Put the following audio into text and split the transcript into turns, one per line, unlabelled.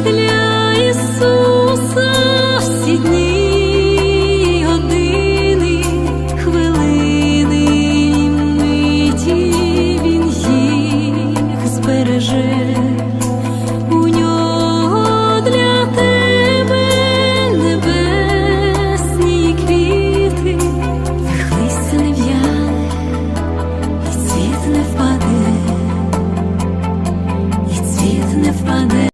для Ісуса всі дні, години, хвилини, і миті Він їх збереже. У нього для тебе небесні квіти, їх листя не в'яне, і цвіт не впаде і цвіт не впаде.